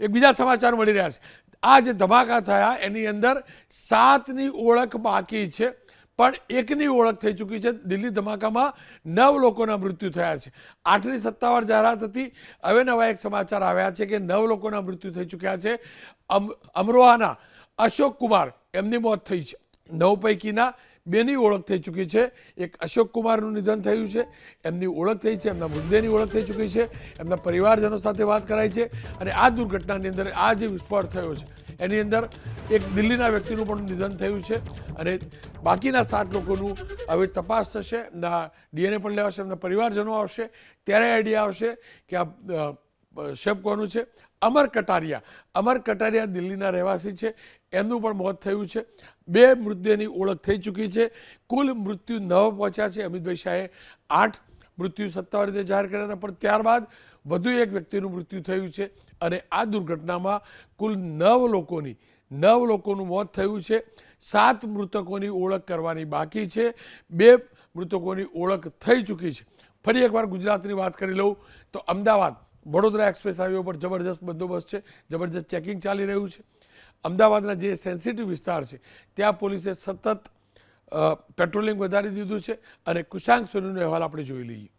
એક બીજા સમાચાર મળી રહ્યા છે. આ જે ધમાકા થયા, એની અંદર સાતની ઓળખ બાકી છે, પણ એકની ઓળખ થઈ ચૂકી છે. દિલ્હી ધમાકામાં નવ લોકોના મૃત્યુ થયા છે. આઠની સત્તાવાર જાહેરાત હતી. હવે નવા એક સમાચાર આવ્યા છે કે નવ લોકોના મૃત્યુ થઈ ચૂક્યા છે. અમ, અમરોહાના અશોક કુમાર, એમની મોત થઈ છે. નવ પૈકીના બેની ઓળખ થઈ ચૂકી છે. એક અશોક કુમારનું નિધન થયું છે. એમની ઓળખ થઈ છે, એમના મુદ્દેની ઓળખ થઈ ચૂકી છે, એમના પરિવારજનો સાથે વાત કરાઈ છે અને આ દુર્ઘટનાની અંદર આ જે વિસ્ફોટ થયો છે, એની અંદર એક દિલ્હીના વ્યક્તિનું પણ નિધન થયું છે અને બાકીના સાત લોકોનું હવે તપાસ થશે, એમના ડીએનએ પણ લેવાશે, એમના પરિવારજનો આવશે, ત્યારે આઈડિયા આવશે કે આ કોનું છે. અમર કટારિયા. અમર કટારિયા દિલ્હીના રહેવાસી છે. એમનું પણ મોત થયું છે. બે મૃતદેહની ઓળખ થઈ ચૂકી છે. કુલ મૃત્યુ નવ પહોંચ્યા છે. અમિતભાઈ શાહે આઠ મૃત્યુ સત્તાવાર રીતે જાહેર કર્યા હતા. પણ ત્યારબાદ વધુ એક વ્યક્તિનું મૃત્યુ થયું છે અને આ દુર્ઘટનામાં કુલ નવ લોકોની, નવ લોકોનું મોત થયું છે. સાત મૃતકોની ઓળખ કરવાની બાકી છે. બે મૃતકોની ઓળખ થઈ ચૂકી છે. ફરી એકવાર ગુજરાતની વાત કરી લઉં તો અમદાવાદ વડોદરા એક્સપ્રેસ હાઈવે ઉપર જબરજસ્ત બંદોબસ્ત છે, જબરજસ્ત ચેકિંગ ચાલી રહ્યું છે. અમદાવાદના જે સેન્સિટિવ વિસ્તાર છે, ત્યાં પોલીસે સતત પેટ્રોલિંગ વધારી દીધું છે અને કુશાંક સોનીનો અહેવાલ આપણે જોઈ લઈએ.